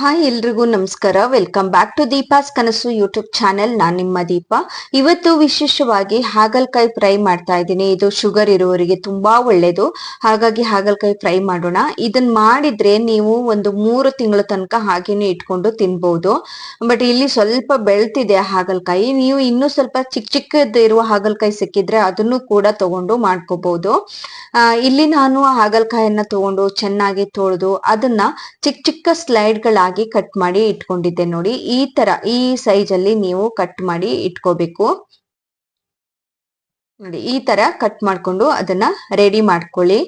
Hi ಎಲ್ರಿಗೂ ನಮಸ್ಕಾರ. Welcome back to Deepa's ಕನಸು ಯೂಟ್ಯೂಬ್ ಚಾನೆಲ್ ನಾನ್ ನಿಮ್ಮ ದೀಪ. ಇವತ್ತು ವಿಶೇಷವಾಗಿ ಹಾಗಲ್ಕಾಯಿ ಫ್ರೈ ಮಾಡ್ತಾ ಇದ್ದೀನಿ. ಇದು ಶುಗರ್ ಇರುವವರಿಗೆ ತುಂಬಾ ಒಳ್ಳೇದು. ಹಾಗಾಗಿ ಹಾಗಲ್ಕಾಯಿ ಫ್ರೈ ಮಾಡೋಣ. ಇದನ್ನ ಮಾಡಿದ್ರೆ ನೀವು ಒಂದು ಮೂರು ತಿಂಗಳ ತನಕ ಹಾಗೇನೆ ಇಟ್ಕೊಂಡು ತಿನ್ಬಹುದು ಬಟ್ ಇಲ್ಲಿ ಸ್ವಲ್ಪ ಬೆಳ್ತಿದೆ ಹಾಗಲ್ಕಾಯಿ. ನೀವು ಇನ್ನೂ ಸ್ವಲ್ಪ ಚಿಕ್ಕ ಚಿಕ್ಕದಿರುವ ಹಾಗಲ್ಕಾಯಿ ಸಿಕ್ಕಿದ್ರೆ ಅದನ್ನು ಕೂಡ ತಗೊಂಡು ಮಾಡ್ಕೋಬಹುದು ಇಲ್ಲಿ ನಾನು ಹಾಗಲ್ಕಾಯನ್ನ ತಗೊಂಡು ಚೆನ್ನಾಗಿ ತೊಳೆದು ಅದನ್ನ ಚಿಕ್ಕ ಚಿಕ್ಕ ಸ್ಲೈಡ್ಗಳಾಗಿ ಕಟ್ ಮಾಡಿ ಇಟ್ಕೊಂಡಿದ್ದೆ ನೋಡಿ. ಈ ತರ ಈ ಸೈಜ್ ಅಲ್ಲಿ ನೀವು ಕಟ್ ಮಾಡಿ ಇಟ್ಕೋಬೇಕು. ನೋಡಿ, ಈ ತರ ಕಟ್ ಮಾಡ್ಕೊಂಡು ಅದನ್ನ ರೆಡಿ ಮಾಡ್ಕೊಳ್ಳಿ.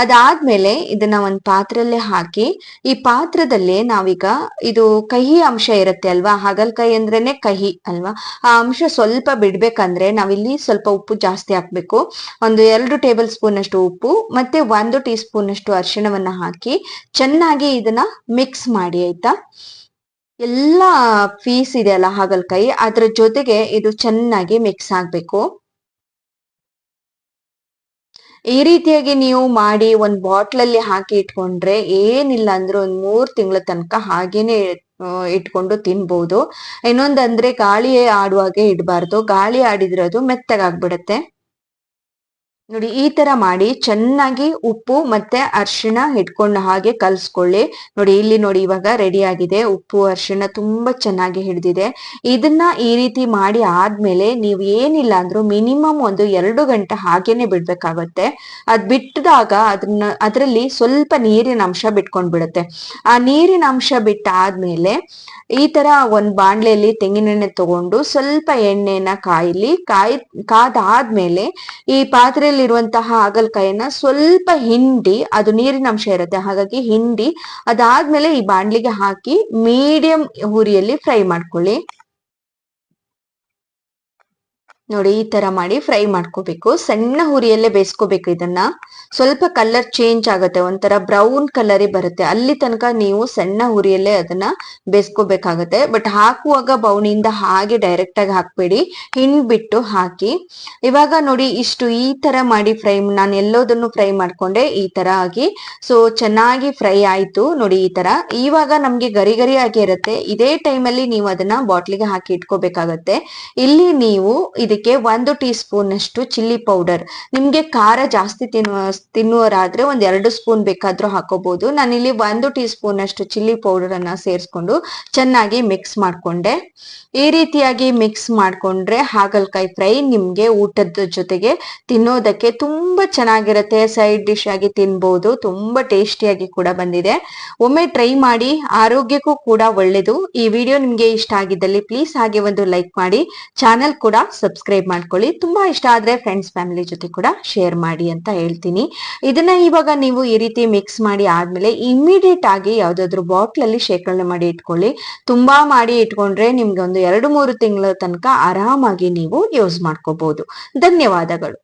ಅದಾದ್ಮೇಲೆ ಇದನ್ನ ಒಂದ್ ಪಾತ್ರೆಲ್ಲೇ ಹಾಕಿ, ಈ ಪಾತ್ರದಲ್ಲಿ ನಾವೀಗ ಇದು ಕಹಿ ಅಂಶ ಇರುತ್ತೆ ಅಲ್ವಾ? ಹಾಗಲ್ಕಾಯಿ ಅಂದ್ರೇನೆ ಕಹಿ ಅಲ್ವಾ? ಆ ಅಂಶ ಸ್ವಲ್ಪ ಬಿಡ್ಬೇಕಂದ್ರೆ ನಾವಿಲ್ಲಿ ಸ್ವಲ್ಪ ಉಪ್ಪು ಜಾಸ್ತಿ ಹಾಕ್ಬೇಕು. ಒಂದು ಎರಡು ಟೇಬಲ್ ಸ್ಪೂನ್ ಅಷ್ಟು ಉಪ್ಪು, ಮತ್ತೆ ಒಂದು ಟೀ ಸ್ಪೂನ್ ಅಷ್ಟು ಅರಿಶಿಣವನ್ನ ಹಾಕಿ ಚೆನ್ನಾಗಿ ಇದನ್ನ ಮಿಕ್ಸ್ ಮಾಡಿ, ಆಯ್ತಾ? ಎಲ್ಲ ಪೀಸ್ ಇದೆ ಅಲ್ಲ ಹಾಗಲ್ಕಾಯಿ ಅದ್ರ ಜೊತೆಗೆ ಇದು ಚೆನ್ನಾಗಿ ಮಿಕ್ಸ್ ಆಗ್ಬೇಕು. ಈ ರೀತಿಯಾಗಿ ನೀವು ಮಾಡಿ ಒಂದ್ ಬಾಟ್ಲಲ್ಲಿ ಹಾಕಿ ಇಟ್ಕೊಂಡ್ರೆ ಏನಿಲ್ಲ ಅಂದ್ರೆ ಒಂದ್ ಮೂರ್ ತಿಂಗಳ ತನಕ ಹಾಗೇನೆ ಇಟ್ಕೊಂಡು ತಿನ್ಬಹುದು ಇನ್ನೊಂದಂದ್ರೆ ಗಾಳಿ ಆಡುವಾಗೆ ಇಡಬಾರ್ದು. ಗಾಳಿ ಆಡಿದ್ರೆ ಅದು ಮೆತ್ತಗಾಗ್ಬಿಡತ್ತೆ. ನೋಡಿ, ಈ ತರ ಮಾಡಿ ಚೆನ್ನಾಗಿ ಉಪ್ಪು ಮತ್ತೆ ಅರ್ಶಿಣ ಹಿಡ್ಕೊಂಡು ಹಾಗೆ ಕಲ್ಸ್ಕೊಳ್ಳಿ. ನೋಡಿ, ಇಲ್ಲಿ ನೋಡಿ ಇವಾಗ ರೆಡಿ ಆಗಿದೆ. ಉಪ್ಪು, ಅರ್ಶಿಣ ತುಂಬಾ ಚೆನ್ನಾಗಿ ಹಿಡಿದಿದೆ. ಇದನ್ನ ಈ ರೀತಿ ಮಾಡಿ ಆದ್ಮೇಲೆ ನೀವು ಏನಿಲ್ಲ ಅಂದ್ರೂ ಮಿನಿಮಮ್ ಒಂದು ಎರಡು ಗಂಟೆ ಹಾಗೇನೆ ಬಿಡ್ಬೇಕಾಗತ್ತೆ. ಅದ್ ಬಿಟ್ಟದಾಗ ಅದನ್ನ ಅದರಲ್ಲಿ ಸ್ವಲ್ಪ ನೀರಿನ ಅಂಶ ಬಿಟ್ಕೊಂಡ್ ಬಿಡುತ್ತೆ ಆ ನೀರಿನ ಅಂಶ ಬಿಟ್ಟ ಆದ್ಮೇಲೆ ಈ ತರ ಒಂದ್ ಬಾಣ್ಲೆಯಲ್ಲಿ ತೆಂಗಿನೆಣ್ಣೆ ತಗೊಂಡು ಸ್ವಲ್ಪ ಎಣ್ಣೆನ ಕಾಯಿಲಿ, ಕಾಯಿ, ಕಾದಾದ್ಮೇಲೆ ಈ ಪಾತ್ರೆಯಲ್ಲಿರುವಂತಹ ಹಾಗಲ್ಕಾಯನ್ನ ಸ್ವಲ್ಪ ಹಿಂಡಿ, ಅದು ನೀರಿನ ಅಂಶ ಇರುತ್ತೆ, ಹಾಗಾಗಿ ಹಿಂಡಿ ಅದಾದ್ಮೇಲೆ ಈ ಬಾಣ್ಲಿಗೆ ಹಾಕಿ ಮೀಡಿಯಂ ಹುರಿಯಲ್ಲಿ ಫ್ರೈ ಮಾಡ್ಕೊಳ್ಳಿ. ನೋಡಿ, ಈ ತರ ಮಾಡಿ ಫ್ರೈ ಮಾಡ್ಕೋಬೇಕು. ಸಣ್ಣ ಹುರಿಯಲ್ಲೇ ಬೇಯಿಸ್ಕೋಬೇಕು ಇದನ್ನ. ಸ್ವಲ್ಪ ಕಲರ್ ಚೇಂಜ್ ಆಗುತ್ತೆ. ಒಂಥರ ಬ್ರೌನ್ ಕಲರ್ ಬರುತ್ತೆ. ಅಲ್ಲಿ ತನಕ ನೀವು ಸಣ್ಣ ಹುರಿಯಲ್ಲೇ ಅದನ್ನ ಬೇಯಿಸ್ಕೋಬೇಕಾಗತ್ತೆ. ಬಟ್ ಹಾಕುವಾಗ ಬೌನಿಂದ ಹಾಗೆ ಡೈರೆಕ್ಟ್ ಆಗಿ ಹಾಕ್ಬೇಡಿ. ಹಿಂಡ್ಬಿಟ್ಟು ಹಾಕಿ. ಇವಾಗ ನೋಡಿ, ಇಷ್ಟು ಈ ತರ ಮಾಡಿ ಫ್ರೈ ನಾನು ಎಲ್ಲೋದನ್ನು ಫ್ರೈ ಮಾಡ್ಕೊಂಡೆ ಈ ತರ ಆಗಿ. ಸೊ ಚೆನ್ನಾಗಿ ಫ್ರೈ ಆಯ್ತು ನೋಡಿ ಈ ತರ. ಇವಾಗ ನಮ್ಗೆ ಗರಿ ಗರಿ ಆಗಿ ಇರುತ್ತೆ. ಇದೇ ಟೈಮಲ್ಲಿ ನೀವು ಅದನ್ನ ಬಾಟ್ಲಿಗೆ ಹಾಕಿ ಇಟ್ಕೋಬೇಕಾಗತ್ತೆ. ಇಲ್ಲಿ ನೀವು ಒಂದು ಟೀ ಸ್ಪೂನ್ ಅಷ್ಟು ಚಿಲ್ಲಿ ಪೌಡರ್. ನಿಮ್ಗೆ ಖಾರ ಜಾಸ್ತಿ ತಿನ್ನುವ, ತಿನ್ನುವರಾದ್ರೆ ಒಂದ್ ಎರಡು ಸ್ಪೂನ್ ಬೇಕಾದ್ರೂ ಹಾಕೋಬಹುದು ನಾನಿಲ್ಲಿ ಒಂದು ಟೀ ಸ್ಪೂನ್ ಅಷ್ಟು ಚಿಲ್ಲಿ ಪೌಡರ್ ಅನ್ನ ಸೇರಿಸ್ಕೊಂಡು ಚೆನ್ನಾಗಿ ಮಿಕ್ಸ್ ಮಾಡ್ಕೊಂಡೆ. ಈ ರೀತಿಯಾಗಿ ಮಿಕ್ಸ್ ಮಾಡ್ಕೊಂಡ್ರೆ ಹಾಗಲ್ಕಾಯಿ ಫ್ರೈ ನಿಮ್ಗೆ ಊಟದ ಜೊತೆಗೆ ತಿನ್ನೋದಕ್ಕೆ ತುಂಬಾ ಚೆನ್ನಾಗಿರುತ್ತೆ. ಸೈಡ್ ಡಿಶ್ ಆಗಿ ತಿನ್ಬಹುದು ತುಂಬಾ ಟೇಸ್ಟಿಯಾಗಿ ಕೂಡ ಬಂದಿದೆ. ಒಮ್ಮೆ ಟ್ರೈ ಮಾಡಿ, ಆರೋಗ್ಯಕ್ಕೂ ಕೂಡ ಒಳ್ಳೇದು. ಈ ವಿಡಿಯೋ ನಿಮ್ಗೆ ಇಷ್ಟ ಆಗಿದ್ದಲ್ಲಿ ಪ್ಲೀಸ್ ಹಾಗೆ ಒಂದು ಲೈಕ್ ಮಾಡಿ. ಚಾನೆಲ್ ಕೂಡ ಸಬ್ಸ್ಕ್ರೈಬ್ ಮಾಡ್ಕೊಳ್ಳಿ. ತುಂಬಾ ಇಷ್ಟ ಆದ್ರೆ ಫ್ರೆಂಡ್ಸ್ ಫ್ಯಾಮಿಲಿ ಜೊತೆ ಕೂಡ ಶೇರ್ ಮಾಡಿ ಅಂತ ಹೇಳ್ತೀನಿ. ಇದನ್ನ ಇವಾಗ ನೀವು ಈ ರೀತಿ ಮಿಕ್ಸ್ ಮಾಡಿ ಆದ್ಮೇಲೆ ಇಮಿಡಿಯೇಟ್ ಆಗಿ ಯಾವ್ದಾದ್ರು ಬಾಟ್ಲ್ ಅಲ್ಲಿ ಶೇಖರಣೆ ಮಾಡಿ ಇಟ್ಕೊಳ್ಳಿ. ತುಂಬಾ ಮಾಡಿ ಇಟ್ಕೊಂಡ್ರೆ ನಿಮ್ಗೆ ಒಂದು ಎರಡು ಮೂರು ತಿಂಗಳ ತನಕ ಆರಾಮಾಗಿ ನೀವು ಯೂಸ್ ಮಾಡ್ಕೋಬಹುದು ಧನ್ಯವಾದಗಳು.